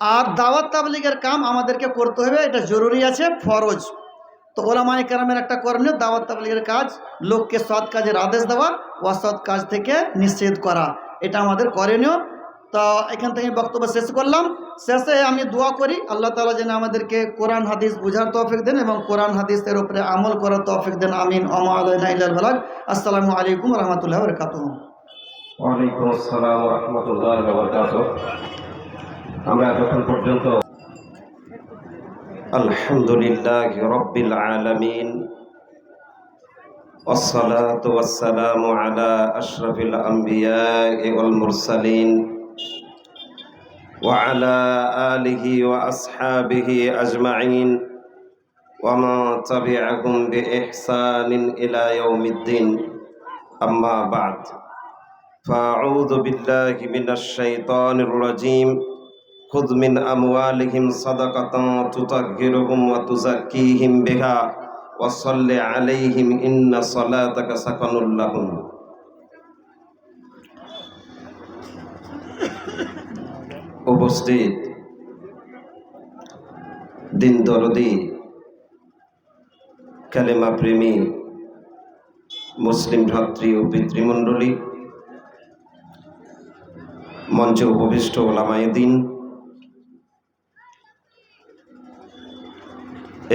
আর দাওয়াত তাবলিগের কাম আমাদেরকে করতে হবে, এটা জরুরি আছে, ফরজ। তো ওলামাই কেরামের একটা করণীয়, দাওয়াত তাবলিগের কাজ, লোককে সৎ কাজের আদেশ দেওয়া অসৎ কাজ থেকে নিষেধ করা, এটা আমাদের করণীয়। তো এখান থেকে বক্তব্য শেষ করলাম। শেষে আমি দোয়া করি, আল্লাহ তালা যেন আমাদেরকে কোরআন, হাদিস বুঝার তৌফিক দেন এবং কোরআন, হাদিসের উপরে আমল করার তৌফিক দেন, আমিন। ওমা আলাইনাল আসসালামু আলাইকুম রহমতুল্লাহ বরকাতুহ। ওয়ালাইকুম আসসালাম রহমতুল্লাহ বরকাত আমরা এতক্ষণ পর্যন্ত আলহামদুলিল্লাহ রব্বিল আলামিন والصلاة والسلام على أشرف الأنبياء والمرسلين وعلى آله وأصحابه أجمعين وما تبعهم بإحسان إلى يوم الدين أما بعد فأعوذ بالله من الشيطان الرجيم خذ من أموالهم صدقة تطهرهم وتزكيهم بها وصل عليهم إن صلاتك سكن لهم উপস্থিত দিন দরদি কালেমা প্রেমী মুসলিম ভ্রাতৃ ও পিতৃমণ্ডলী মঞ্চে উপবিষ্ট ওলামায়দিন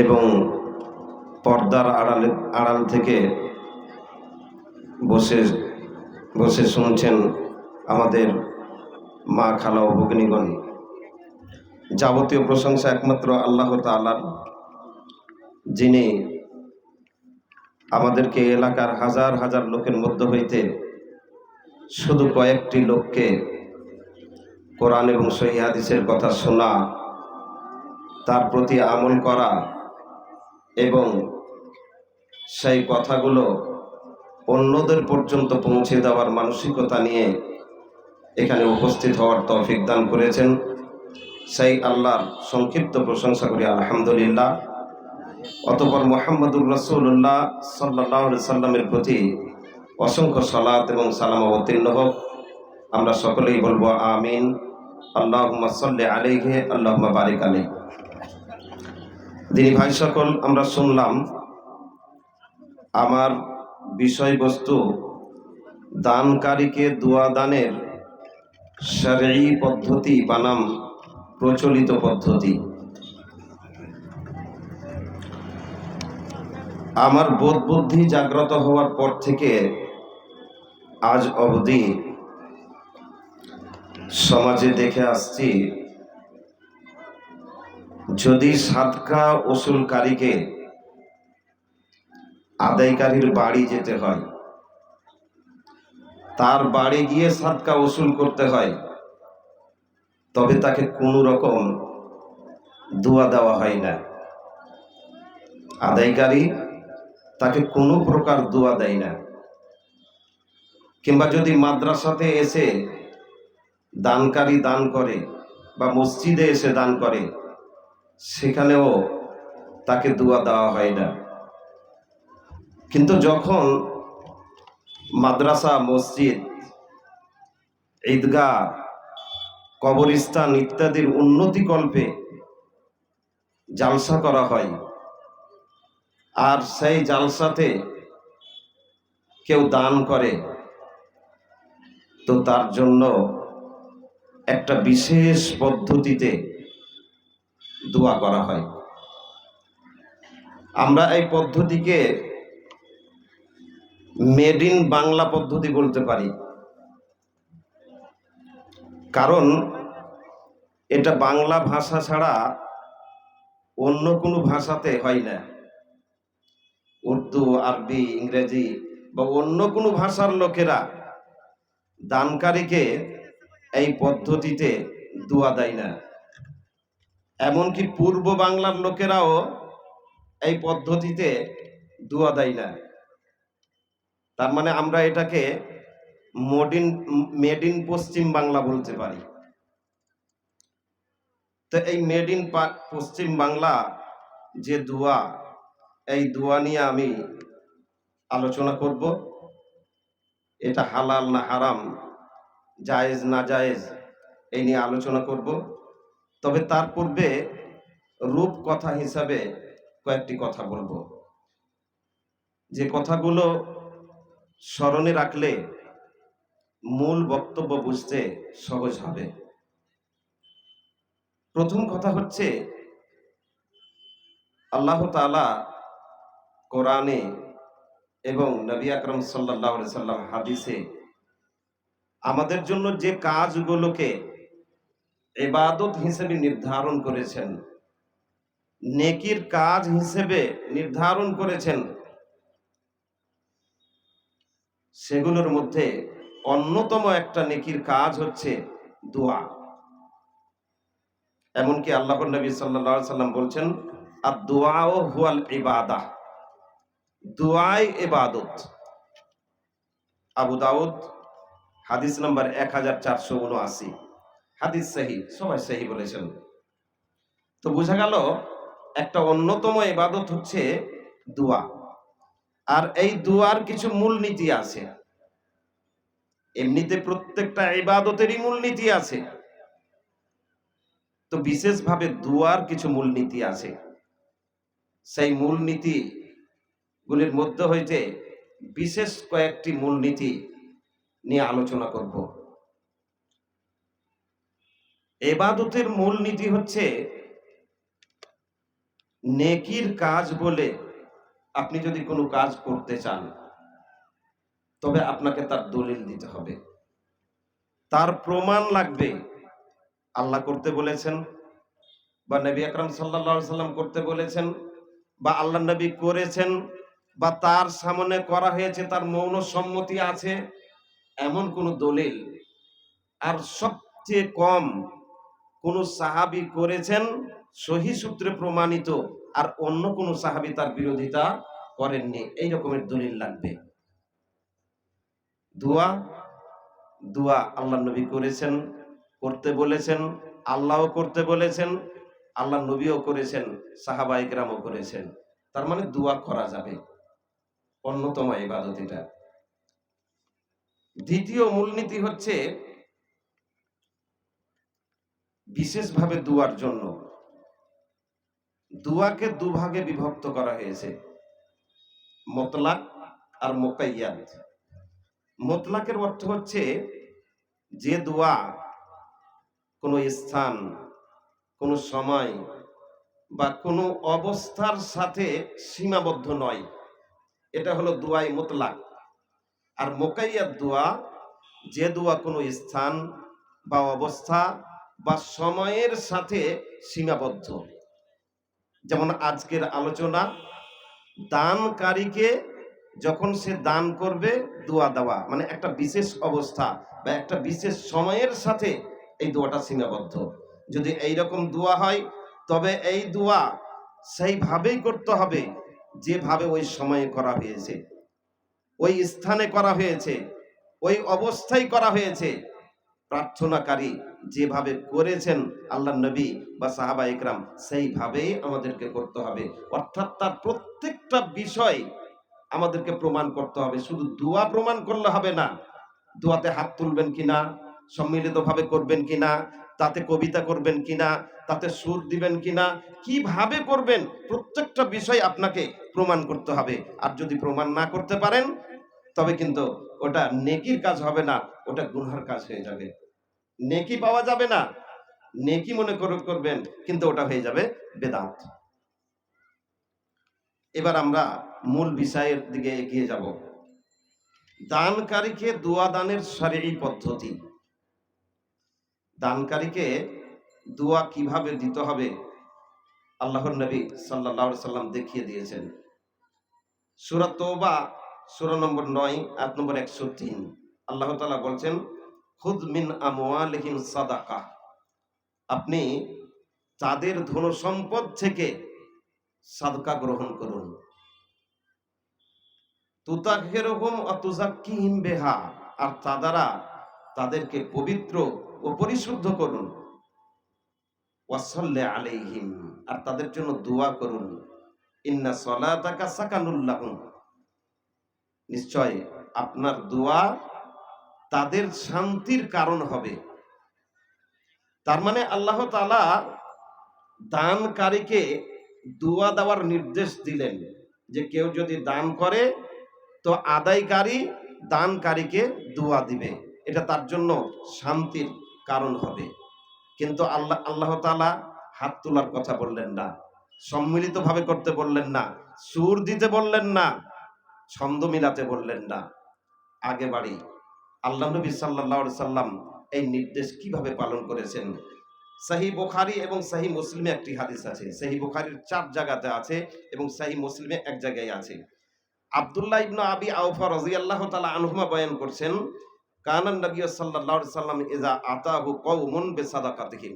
এবং পর্দার আড়ালে, আড়াল থেকে বসে বসে শুনছেন আমাদের মা খালা ও ভগ্নীগণ। যাবতীয় প্রশংসা একমাত্র আল্লাহ তালার যিনি আমাদেরকে এলাকার হাজার হাজার লোকের মধ্য হইতে শুধু কয়েকটি লোককে কোরআন এবং সহি হাদিসের কথা শোনা, তার প্রতি আমল করা এবং সেই কথাগুলো অন্যদের পর্যন্ত পৌঁছে দেওয়ার মানসিকতা নিয়ে এখানে উপস্থিত হওয়ার তৌফিক দান করেছেন। সেই আল্লাহর সংক্ষিপ্ত প্রশংসা করি, আলহামদুলিল্লাহ। অতপর মোহাম্মদুর রসুল্লাহ সাল্লাহ সাল্লামের প্রতি অসংখ্য সালাত এবং সালাম অবতীর্ণ হোক। আমরা সকলেই বলব আমিন। আল্লাহ সাল্লি আলাইহে আল্লাহ বারিক আলী দিনী ভাই সকল আমরা শুনলাম, আমার বিষয়বস্তু দানকারীকে দোয়া দানের সারি পদ্ধতি বানাম প্রচলিত পদ্ধতি। আমার বোধ বুদ্ধি জাগ্রত হওয়ার পর থেকে আজ অবধি সমাজে দেখে আসছি যদি সাদকা ওসুলকারীকে আদায়কারীর বাড়ি যেতে হয়, তার বাড়ি গিয়ে সাদকা ওসুল করতে হয়, তবে তাকে কোনো রকম দোয়া দেওয়া হয় না। আদায়কারী তাকে কোনো প্রকার দোয়া দেয় না। কিংবা যদি মাদ্রাসাতে এসে দানকারী দান করে বা মসজিদে এসে দান করে সেখানেও তাকে দোয়া দেওয়া হয় না। কিন্তু যখন মাদ্রাসা, মসজিদ, ঈদগাহ, কবরস্থান ইত্যাদির উন্নতিকল্পে জালসা করা হয় আর সেই জালসাতে কেউ দান করে, তো তার জন্য একটা বিশেষ পদ্ধতিতে দোয়া করা হয়। আমরা এই পদ্ধতিকে মেড ইন বাংলা পদ্ধতি বলতে পারি। কারণ এটা বাংলা ভাষা ছাড়া অন্য কোনো ভাষাতে হয় না। উর্দু, আরবি, ইংরেজি বা অন্য কোনো ভাষার লোকেরা দানকারীকে এই পদ্ধতিতে দোয়া দেয় না। এমনকি পূর্ব বাংলার লোকেরাও এই পদ্ধতিতে দোয়া দেয় না। তার মানে আমরা এটাকে মডিন, মেড ইন পশ্চিম বাংলা বলতে পারি। তো এই মেড ইন পশ্চিম বাংলা যে দোয়া, এই দোয়া নিয়ে আমি আলোচনা করব। এটা হালাল না হারাম, জায়েজ না জায়েজ, এই নিয়ে আলোচনা করব। তবে তার পূর্বে রূপ কথা হিসাবে কয়েকটি কথা বলব। যে কথাগুলো স্মরণে রাখলে মূল বক্তব্য বুঝতে সহজ হবে। প্রথম কথা হচ্ছে, আল্লাহ তাআলা কোরআনে এবং নবী আকরম সাল্লাহ সাল্লাম হাদিসে আমাদের জন্য যে কাজগুলোকে এবাদত হিসেবে নির্ধারণ করেছেন। নেকির কাজ হিসেবে নির্ধারণ করেছেন। সেগুলোর মধ্যে অন্যতম একটা নেকির কাজ হচ্ছে দোয়া। এমনকি আল্লাহ নবী সাল্লাল্লাহু সাল্লাম বলছেন আর দোয়াও হুয়াল ইবাদা দোয়াই এবাদত আবু দাউদ, হাদিস নাম্বার এক হাজার চারশো উনআশি। হাদিস সাহি, সবাই সাহি বলেছেন। তো বোঝা গেল, একটা অন্যতম ইবাদত হচ্ছে দোয়া। আর এই দুয়ার কিছু মূলনীতি আছে। এমনিতে প্রত্যেকটা ইবাদতেরই মূলনীতি আছে। তো বিশেষভাবে দুয়ার কিছু মূলনীতি আছে। সেই মূলনীতি গুলির মধ্যে হইতে বিশেষ কয়েকটি মূলনীতি নিয়ে আলোচনা করব। এবাদতের মূল নীতি হচ্ছে নেকির কাজ বলে আপনি যদি কোনো কাজ করতে চান, তবে আপনাকে তার দলিল দিতে হবে। তার প্রমাণ লাগবে। আল্লাহ করতে বলেছেন বা নবী আকরাম সাল্লা সাল্লাম করতে বলেছেন বা আল্লাহ নবী করেছেন বা তার সামনে করা হয়েছে, তার মৌন সম্মতি আছে, এমন কোন দলিল। আর সবচেয়ে কম কোন সাহাবি করেছেন, সহি সূত্রে প্রমাণিত, আর অন্য কোন সাহাবি তার বিরোধিতা করেননি। এই রকমের দলিল লাগবে। দোয়া দোয়া আল্লাহ নবী করেছেন, করতে বলেছেন, আল্লাহও করতে বলেছেন আল্লাহ নবীও করেছেন, সাহাবা ইকরামও করেছেন। তার মানে দোয়া করা যাবে। অন্যতম ইবাদত এটা। দ্বিতীয় মূলনীতি হচ্ছে বিশেষভাবে দুয়ার জন্য। দুয়াকে দুভাগে বিভক্ত করা হয়েছে। মোতলাক আর মোকাইয়াদ। মোতলাকের অর্থ হচ্ছে যে দোয়া কোনো স্থান, কোনো সময় বা কোনো অবস্থার সাথে সীমাবদ্ধ নয়। এটা হলো দোয়াই মোতলাক। আর মোকাইয়ার দোয়া, যে দোয়া কোনো স্থান বা অবস্থা বা সময়ের সাথে সীমাবদ্ধ। যেমন আজকের আলোচনা, দানকারীকে যখন সে দান করবে, দোয়া দেওয়া মানে একটা বিশেষ অবস্থা বা একটা বিশেষ সময়ের সাথে এই দোয়াটা সীমাবদ্ধ। যদি এই রকম দোয়া হয়, তবে এই দোয়া সেইভাবেই করতে হবে যেভাবে ওই সময়ে করা হয়েছে। ওই স্থানে করা হয়েছে, ওই অবস্থায় করা হয়েছে প্রার্থনাকারী যেভাবে করেছেন আল্লাহ নবী বা সাহাবা ইকরাম সেইভাবেই আমাদেরকে করতে হবে। অর্থাৎ তার প্রত্যেকটা বিষয় আমাদেরকে প্রমাণ করতে হবে। শুধু দোয়া প্রমাণ করলে হবে না। দোয়াতে হাত তুলবেন কিনা সম্মিলিতভাবে করবেন কিনা তাতে কবিতা করবেন কিনা তাতে সুর দিবেন কিনা কীভাবে করবেন? প্রত্যেকটা বিষয় আপনাকে প্রমাণ করতে হবে। আর যদি প্রমাণ না করতে পারেন, তবে কিন্তু ওটা নেকির কাজ হবে না, ওটা গুনহার কাজ হয়ে যাবে। নেকি পাওয়া যাবে না। নেকি মনে করে, করবেন, কিন্তু ওটা হয়ে যাবে বেদান্ত। এবার আমরা মূল বিষয়ের দিকে এগিয়ে যাব। দানকারীকে দোয়া দানের শারীরিক পদ্ধতি। দানকারীকে দোয়া কীভাবে দিতে হবে, আল্লাহর নবী সাল্লাহ সাল্লাম দেখিয়ে দিয়েছেন। সুরা তৌবা সুরা নম্বর নয় আট নম্বর একশো তিন। আল্লাহ তালা বলছেন খুদ মিন আমওয়ালিহিম সাদাকা। আপনি তাদের ধন সম্পদ থেকে সাদকা গ্রহণ করুন। তুতাকেরকম অতুজাক্কিহিম বেহা, আর তা দ্বারা তাদেরকে পবিত্র ও পরিশুদ্ধ করুন। ওয়াসল্লে আলাইহিম, আর তাদের জন্য দোয়া করুন। ইন্না সলাতাকা সাকানুল্লাহুম নিশ্চয় আপনার দোয়া তাদের শান্তির কারণ হবে। তার মানে আল্লাহ তালা দানকারীকে দুয়া দেওয়ার নির্দেশ দিলেন যে কেউ যদি দান করে, তো আদায়কারী দানকারীকে দুয়া দিবে। এটা তার জন্য শান্তির কারণ হবে। কিন্তু আল্লাহ আল্লাহ তালা হাত তোলার কথা বললেন না, সম্মিলিতভাবে করতে বললেন না, সুর দিতে বললেন না, ছন্দ মিলাতে বললেন না। আগে বাড়ি আল্লাহ নবী সাল্লাহ সাল্লাম এই নির্দেশ কীভাবে পালন করেছেন? সাহি বুখারি এবং সাহি মুসলিমে একটি হাদিস আছে। সাহি বুখারির চার জায়গাতে আছে এবং সাহি মুসলিমে এক জায়গায় আছে। আব্দুল্লাহ ইবনু আবি আউফা রাজি আল্লাহ তালা আনহুমা বয়ান করছেন কানান নবী আলাইহি সাল্লাম ইজা আতাহু কওমুন বিসাদাকাতিহিম।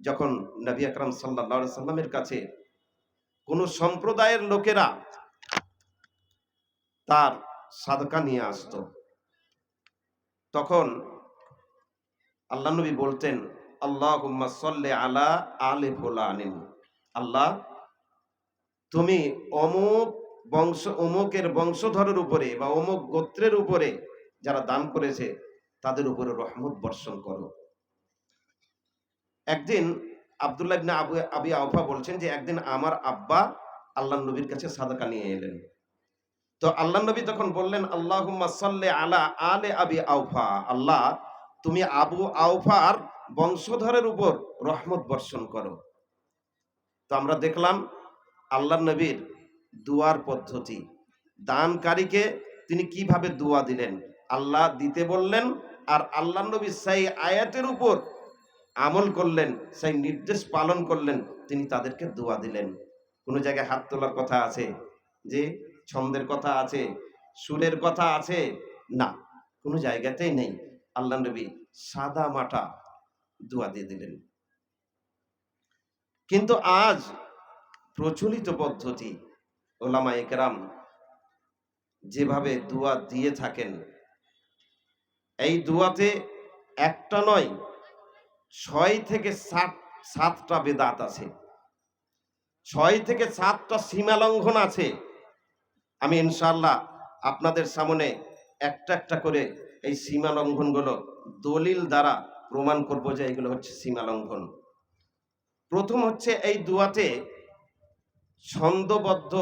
যখন নবী আকরাম সাল্লাহ সাল্লামের কাছে কোন সম্প্রদায়ের লোকেরা তার সাদকা নিয়ে আসতো তখন আল্লাহ নবী বলতেন আল্লাহ সাল্লি আলা আলি ফুলানিন। আল্লাহ, তুমি অমুক বংশ, অমুকের বংশধরের উপরে বা অমুক গোত্রের উপরে যারা দান করেছে, তাদের উপরে রহমত বর্ষণ করো। একদিন আবদুল্লাহ আবু, আবি আউফা বলছেন যে, একদিন আমার আব্বা আল্লাহ নবীর কাছে সাদাকা নিয়ে এলেন। তো আল্লাহ নবী তখন বললেন, আল্লাহুম্মা সাল্লি আলা আলে আবি আউফা আল্লাহ, তুমি আবু আউফার বংশধরের উপর রহমত বর্ষণ করো। তো আমরা দেখলাম আল্লাহ নবীর দুয়ার পদ্ধতি। দানকারীকে তিনি কীভাবে দোয়া দিলেন? আল্লাহ দিতে বললেন আর আল্লাহ নবী সেই আয়াতের উপর আমল করলেন, সেই নির্দেশ পালন করলেন, তিনি তাদেরকে দোয়া দিলেন। কোনো জায়গায় হাত তোলার কথা আছে যে ছন্দের কথা আছে, সুরের কথা আছে, না, কোনো জায়গাতেই নেই। আল্লাহ নবী সাদা মাটা দোয়া দিয়ে দিলেন। কিন্তু আজ প্রচলিত পদ্ধতি ওলামা একরাম যেভাবে দোয়া দিয়ে থাকেন, এই দোয়াতে একটা নয়, ছয় থেকে সাত, সাতটা বেদাত আছে। ছয় থেকে সাতটা সীমা লঙ্ঘন আছে। আমি ইনশাল্লাহ আপনাদের সামনে একটা একটা করে এই সীমা লঙ্ঘনগুলো দলিল দ্বারা প্রমাণ করব যে এগুলো হচ্ছে সীমা লঙ্ঘন। প্রথম হচ্ছে এই দুয়াতে ছন্দবদ্ধ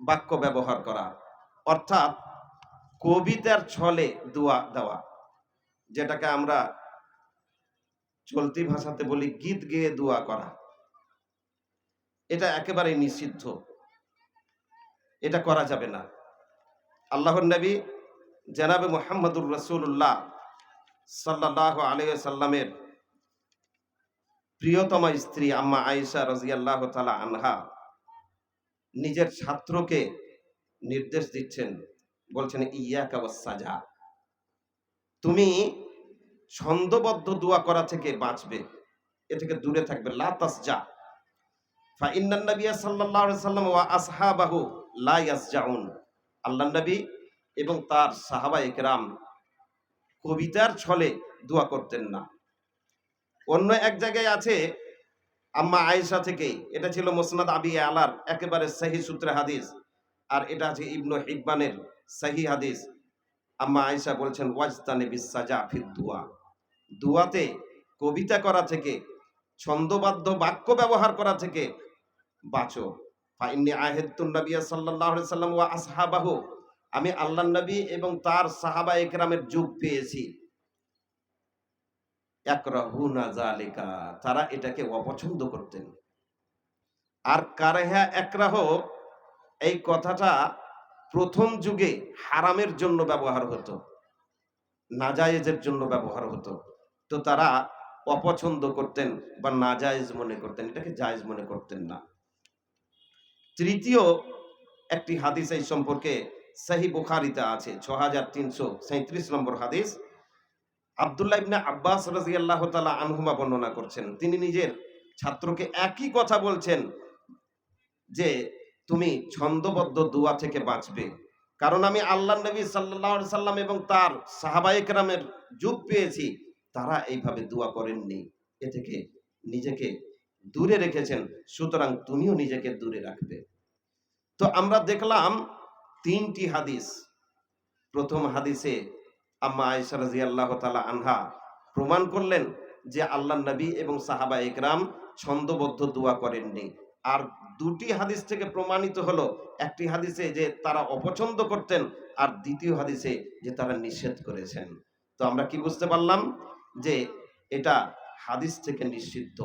বাক্য ব্যবহার করা, অর্থাৎ কবিতার ছলে দোয়া দেওয়া, যেটাকে আমরা চলতি ভাষাতে বলি গীত গেয়ে দোয়া করা। এটা একেবারেই নিষিদ্ধ। এটা করা যাবে না। আল্লাহর নবী জনাবে মোহাম্মদুর রসুল্লাহ সাল্লাহ আলিয়া সাল্লামের প্রিয়তমা স্ত্রী আম্মা আয়েশা রাজিয়াল্লাহ তালা আনহা নিজের ছাত্রকে নির্দেশ দিচ্ছেন, বলছেন ইয়া সাজা। তুমি ছন্দবদ্ধ দোয়া করা থেকে বাঁচবে, এ থেকে দূরে থাকবে। লাতাস যা ফা ইন্নান নবিয়া সাল্লাল্লাহু আলাইহি সাল্লাম ওয়া আসহাবাহু লা ইয়াসজাউন। আল্লাহ নবী এবং তার সাহাবা একরাম কবিতার ছলে দোয়া করতেন না। অন্য এক জায়গায় আছে, আম্মা আয়েশা থেকে। এটা ছিল মোসনাদ আবি আলার একেবারে সাহি সূত্রে হাদিস। আর এটা আছে ইবনু হিব্বানের সাহি হাদিস। আম্মা আয়েশা বলছেন, ওয়াজতানে বিসাজা ফিদ দুয়া। দুয়াতে কবিতা করা থেকে, ছন্দবাদ্য বাক্য ব্যবহার করা থেকে বাঁচো। নবিয়া সাল্লাম আমি আল্লাহ নবী এবং তার সাহাবা একরামের যুগ পেয়েছি। তারা এটাকে অপছন্দ করতেন। আর কারেহা একরাহ? এই কথাটা প্রথম যুগে হারামের জন্য ব্যবহার হতো, নাজায়েজের জন্য ব্যবহার হতো। তো তারা অপছন্দ করতেন বা নাজায়েজ মনে করতেন, এটাকে জায়েজ মনে করতেন না। তৃতীয় একটি হাদিস এই সম্পর্কে সাহি বুখারিতে আছে ছ হাজার তিনশো সাঁত্রিশ নম্বর হাদিস। আবদুল্লাহ ইবনে আব্বাস রাজিয়াল্লাহ তালা আনহুমা বর্ণনা করছেন। তিনি নিজের ছাত্রকে একই কথা বলছেন যে, তুমি ছন্দবদ্ধ দোয়া থেকে বাঁচবে। কারণ আমি আল্লাহ নবী সাল্লাহ সাল্লাম এবং তার সাহাবাইকরামের যুগ পেয়েছি, তারা এইভাবে দোয়া করেননি। এ থেকে নিজেকে দূরে রেখেছেন, সুতরাং তুমিও নিজেকে দূরে রাখবে। তো আমরা দেখলাম তিনটি হাদিস। প্রথম হাদিসে আম্মা আয়েশা রাজি আল্লাহ তালা আনহা প্রমাণ করলেন যে আল্লাহ নবী এবং সাহাবা একরাম ছন্দবদ্ধ দোয়া করেননি। আর দুটি হাদিস থেকে প্রমাণিত হলো, একটি হাদিসে যে তারা অপছন্দ করতেন আর দ্বিতীয় হাদিসে যে তারা নিষেধ করেছেন। তো আমরা কি বুঝতে পারলাম যে এটা হাদিস থেকে নিষিদ্ধ?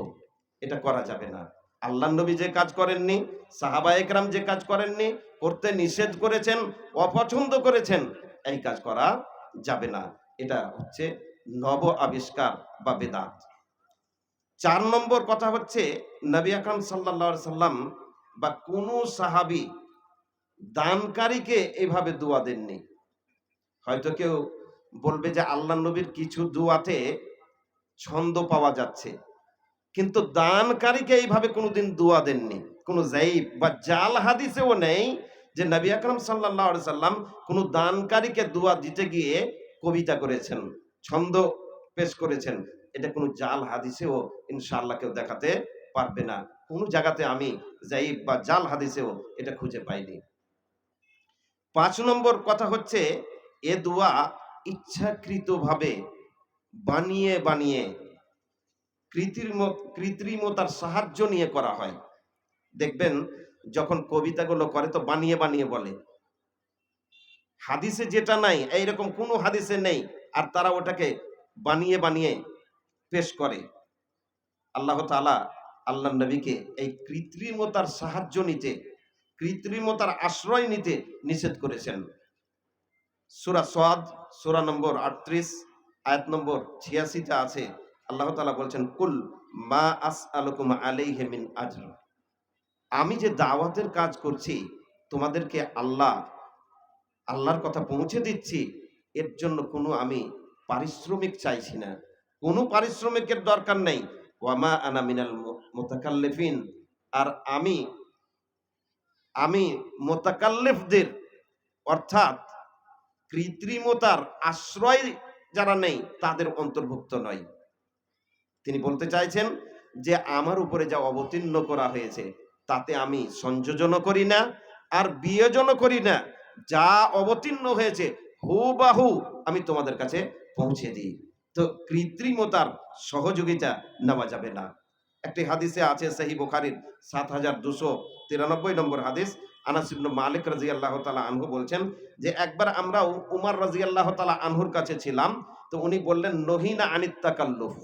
এটা করা যাবে না। আল্লাহ নবী যে কাজ করেননি, সাহাবা একরাম যে কাজ করেননি, করতে নিষেধ করেছেন, অপছন্দ করেছেন, এই কাজ করা যাবে না। এটা হচ্ছে নব আবিষ্কার বা বেদাত। চার নম্বর কথা হচ্ছে, নবী আকরাম সাল্লা সাল্লাম বা কোনো সাহাবি দানকারীকে এভাবে দোয়া দেননি। হয়তো কেউ বলবে যে আল্লাহ নবীর কিছু দোয়াতে ছন্দ পাওয়া যাচ্ছে। কিন্তু দানকারীকে এইভাবে কোনোদিন দোয়া দেননি। কোনো জাইব বা জাল হাদিসেও নেই যে নবী আকরাম সাল্লাহ সাল্লাম কোনো দানকারীকে দোয়া দিতে গিয়ে কবিতা করেছেন, ছন্দ পেশ করেছেন। এটা কোনো জাল হাদিসেও ইনশাআল্লাহ কেউ দেখাতে পারবে না। কোনো জায়গাতে আমি জাইব বা জাল হাদিসেও এটা খুঁজে পাইনি। পাঁচ নম্বর কথা হচ্ছে, এ দোয়া ইচ্ছাকৃতভাবে বানিয়ে বানিয়ে কৃত্রিম, কৃত্রিমতার সাহায্য নিয়ে করা হয়। দেখবেন, যখন কবিতাগুলো করে তো বানিয়ে বানিয়ে বলে। হাদিসে যেটা নাই, এইরকম কোনো হাদিসে নেই, আর তারা ওটাকে বানিয়ে বানিয়ে পেশ করে। আল্লাহ তালা আল্লাহ নবীকে এই কৃত্রিমতার সাহায্য নিতে, কৃত্রিমতার আশ্রয় নিতে নিষেধ করেছেন। সুরা সোয়াদ সুরা নম্বর আটত্রিশ, আয়াত নম্বর ছিয়াশিতে আছে। আল্লাহ তালা বলছেন, কুল মা আস আলকুম আলাইহে হেমিন আজর। আমি যে দাওয়াতের কাজ করছি, তোমাদেরকে আল্লাহ, আল্লাহর কথা পৌঁছে দিচ্ছি, এর জন্য কোনো আমি পারিশ্রমিক চাইছি না। কোনো পারিশ্রমিকের দরকার নেই। ওয়ামা আনা মিনাল মোতাকাল্লিফিন। আর আমি আমি মোতাকাল্লেফদের, অর্থাৎ কৃত্রিমতার আশ্রয় যারা নেই, তাদের অন্তর্ভুক্ত নয় তিনি বলতে চাইছেন যে আমার উপরে যা অবতীর্ণ করা হয়েছে, তাতে আমি সংযোজনও করি না আর বিয়োজনও করি না। যা অবতীর্ণ হয়েছে, হুবাহু আমি তোমাদের কাছে পৌঁছে দিই। তো কৃত্রিমতার সহযোগিতা নেওয়া যাবে না। একটি হাদিসে আছে সাহি বুখারির সাত হাজার দুশো তিরানব্বই নম্বর হাদিস। আনাস ইবনু মালিক রাজি আল্লাহ তালা আনহু বলছেন যে একবার আমরাও উমার রাজি আল্লাহ তালা আনহুর কাছে ছিলাম, তো উনি বললেন, নহিনা আনিত্তাকাল্লুফ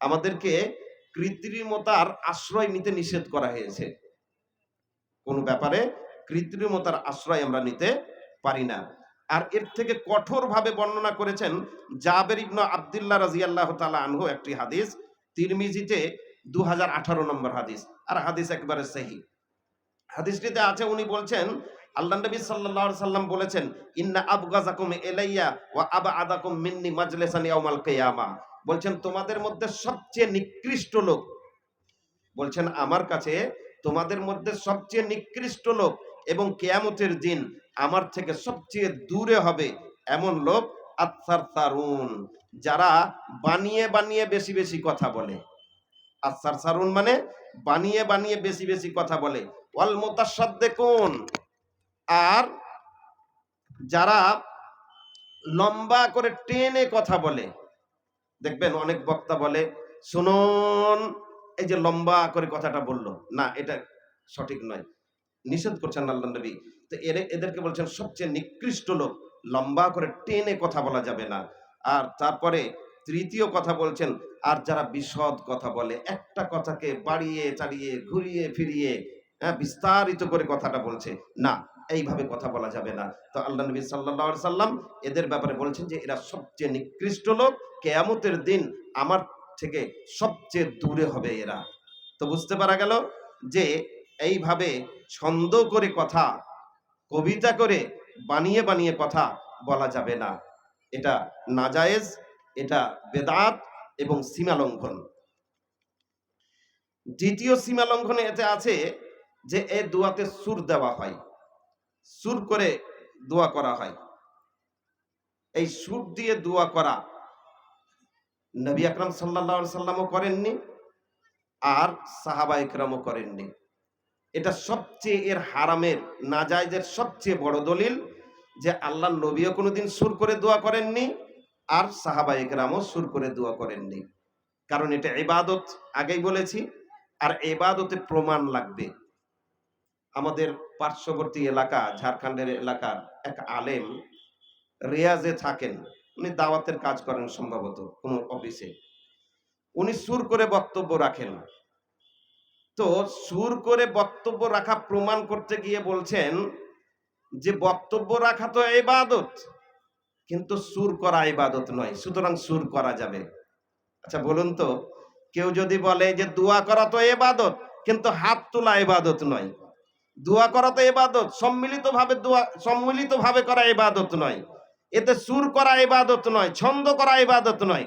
আমাদেরকে কৃত্রিমতার আশ্রয় নিতে নিষেধ করা হয়েছে। কোন ব্যাপারে কৃত্রিমতার আশ্রয় আমরা নিতে পারি না। আর এর থেকে কঠোরভাবে বর্ণনা করেছেন জাবের ইবনু আবদুল্লাহ রাজিয়াল্লাহ তালা আনহু একটি হাদিস, তিরমিজিতে দু হাজার আঠারো নম্বর হাদিস, আর হাদিস একবারে সেহি। হাদিসটিতে আছে, উনি বলছেন, আল্লাহ নবী সাল্লাল্লাহু সাল্লাম বলেছেন, ইন্না আবগাজাকুম এলাইয়া ওয়া আবা আদাকুম মিন্নি মাজলিসান ইয়াউমাল কিয়ামা। বলছেন, তোমাদের মধ্যে সবচেয়ে নিকৃষ্ট লোক। বলছেন, আমার কাছে তোমাদের মধ্যে সবচেয়ে নিকৃষ্ট লোক এবং কেয়ামতের দিন আমার থেকে সবচেয়ে দূরে হবে এমন লোক আত্মার সারুন যারা বানিয়ে বানিয়ে বেশি বেশি কথা বলে। আসার সারুন মানে বানিয়ে বানিয়ে বেশি বেশি কথা বলে। ওয়াল মোতাসাদ্দেকুন আর যারা লম্বা করে টেনে কথা বলে। দেখবেন অনেক বক্তা বলে, শুনুন। এই যে লম্বা করে কথাটা বলল, না, এটা সঠিক নয়। নিষেধ করছেন আল্লাহ নবী। তো এর, এদেরকে বলছেন সবচেয়ে নিকৃষ্ট লোক, লম্বা করে টেনে কথা বলা যাবে না। আর তারপরে তৃতীয় কথা বলছেন, আর যারা বিশদ কথা বলে, একটা কথাকে বাড়িয়ে চাড়িয়ে ঘুরিয়ে, ফিরিয়ে হ্যাঁ বিস্তারিত করে কথাটা বলছে, না এইভাবে কথা বলা যাবে না। তো আল্লাহ নবী সাল্লাহ সাল্লাম এদের ব্যাপারে বলছেন যে, এরা সবচেয়ে নিকৃষ্ট লোক। কেয়ামতের দিন আমার থেকে সবচেয়ে দূরে হবে এরা। তো বুঝতে পারা গেল যে, এইভাবে ছন্দ করে কথা, কবিতা করে বানিয়ে বানিয়ে কথা বলা যাবে না। এটা নাজায়েজ, এটা বেদাত এবং সীমা লঙ্ঘন। দ্বিতীয় সীমা লঙ্ঘনে এতে আছে যে, এ দুয়াতে সুর দেওয়া হয়। সুর করে দোয়া করা হয়। এই সুর দিয়ে দোয়া করা নবী আকরাম সাল্লাহ সাল্লামও করেননি আর সাহাবা ইকরামও করেননি। এটা সবচেয়ে এর হারামের নাজাইজের সবচেয়ে বড় দলিল যে আল্লাহ নবীও কোনোদিন সুর করে দোয়া করেননি আর সাহাবা ইকরামও সুর করে দোয়া করেননি। কারণ এটা ইবাদত, আগেই বলেছি। আর এবাদতে প্রমাণ লাগবে। আমাদের পার্শ্ববর্তী এলাকা, ঝাড়খণ্ডের এলাকার এক আলেম রেয়াজে থাকেন। উনি দাওয়াতের কাজ করেন সম্ভবত কোন অফিসে। উনি সুর করে বক্তব্য রাখেন। তো সুর করে বক্তব্য রাখা, প্রমাণ করতে গিয়ে বলছেন যে বক্তব্য রাখা তো ইবাদত, কিন্তু সুর করা ইবাদত নয়, সুতরাং সুর করা যাবে। আচ্ছা বলুন তো, কেউ যদি বলে যে দোয়া করা তো এবাদত কিন্তু হাত তোলা এবাদত নয় দোয়া করা তো এবাদত সম্মিলিত ভাবে দোয়া সম্মিলিত ভাবে করা এবাদত নয়। এতে সুর করা এবাদত নয়, ছন্দ করা এবাদত নয়।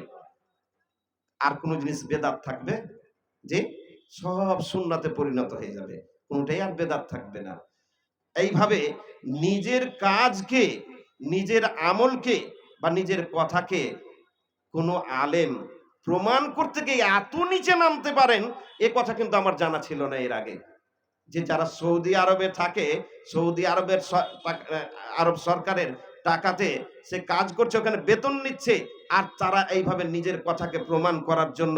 আর কোন জিনিস বেদাত থাকবে যে সব সুন্নাতে পরিণত হয়ে যাবে। কোনটাই আর বেদাত থাকবে না। এইভাবে নিজের কাজকে, নিজের আমলকে বা নিজের কথাকে কোনো আলেম প্রমাণ করতে গিয়ে এত নিচে নামতে পারেন, এ কথা কিন্তু আমার জানা ছিল না এর আগে। যে যারা সৌদি আরবে থাকে, সৌদি আরবের আরব সরকারের টাকাতে সে কাজ করছে, ওখানে বেতন নিচ্ছে, আর তারা এইভাবে নিজের কথাকে প্রমাণ করার জন্য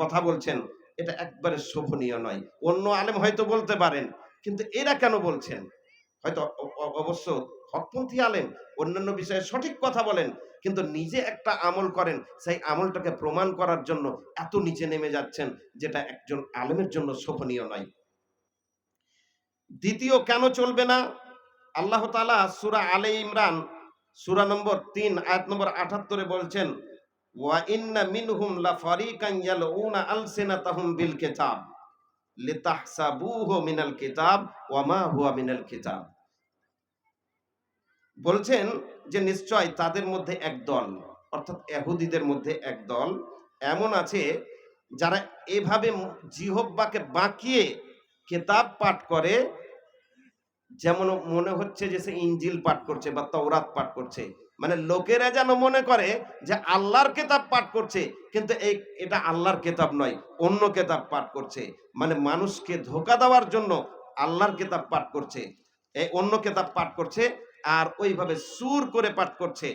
কথা বলছেন। এটা একবারে শোভনীয় নয়। অন্য আলেম হয়তো বলতে পারেন, কিন্তু এরা কেন বলছেন? হয়তো অবশ্য হকপন্থী আলেম অন্যান্য বিষয়ে সঠিক কথা বলেন, কিন্তু নিজে একটা আমল করেন, সেই আমলটাকে প্রমাণ করার জন্য এত নিচে নেমে যাচ্ছেন, যেটা একজন আলেমের জন্য শোভনীয় নয়। দ্বিতীয় কেন চলবে না? আল্লাহ তালা সুরা আলে ইমরান, সুরা নম্বর তিন, আয়াত নম্বর আঠাত্তরে বলছেন, ওয়া ইন্না মিনহুম লা ফারিকান ইয়ালউনা আলসিনাতাহুম বিল কিতাব, লিতাহসাবুহু মিনাল কিতাব ওয়া মা হুয়া মিনাল কিতাব। বলছেন যে নিশ্চয় তাদের মধ্যে এক দল, অর্থাৎ এহুদিদের মধ্যে এক দল এমন আছে যারা এভাবে জিহব্বাকে বাঁকিয়ে কেতাব পাঠ করে যেমন মনে হচ্ছে যে সে ইঞ্জিল পাঠ করছে বা তওরাত পাঠ করছে। মানে লোকেরা যেন মনে করে যে আল্লাহর কেতাব পাঠ করছে, কিন্তু এই, এটা আল্লাহর কেতাব নয়, অন্য কেতাব পাঠ করছে। মানে মানুষকে ধোকা দেওয়ার জন্য আল্লাহর কেতাব পাঠ করছে, এই অন্য কেতাব পাঠ করছে, আর ওইভাবে সুর করে পাঠ করছে।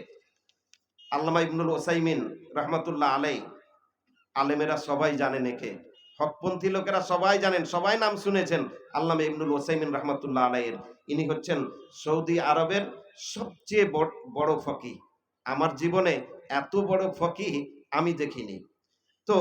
আল্লামা ইবনুল ওসাইমিন রহমতুল্লাহ আলাই আলেমেরা সবাই জানেন একে হকপন্থী লোকেরা সবাই জানেন, সবাই নাম শুনেছেন। আল্লাহ ইবনুল ওসাইমিন রহমতুল্লাহ আলাইয়ের ইনি হচ্ছেন সৌদি আরবের সবচেয়ে বড় বড় ফকি আমার জীবনে এত বড় ফকি আমি দেখিনি। তো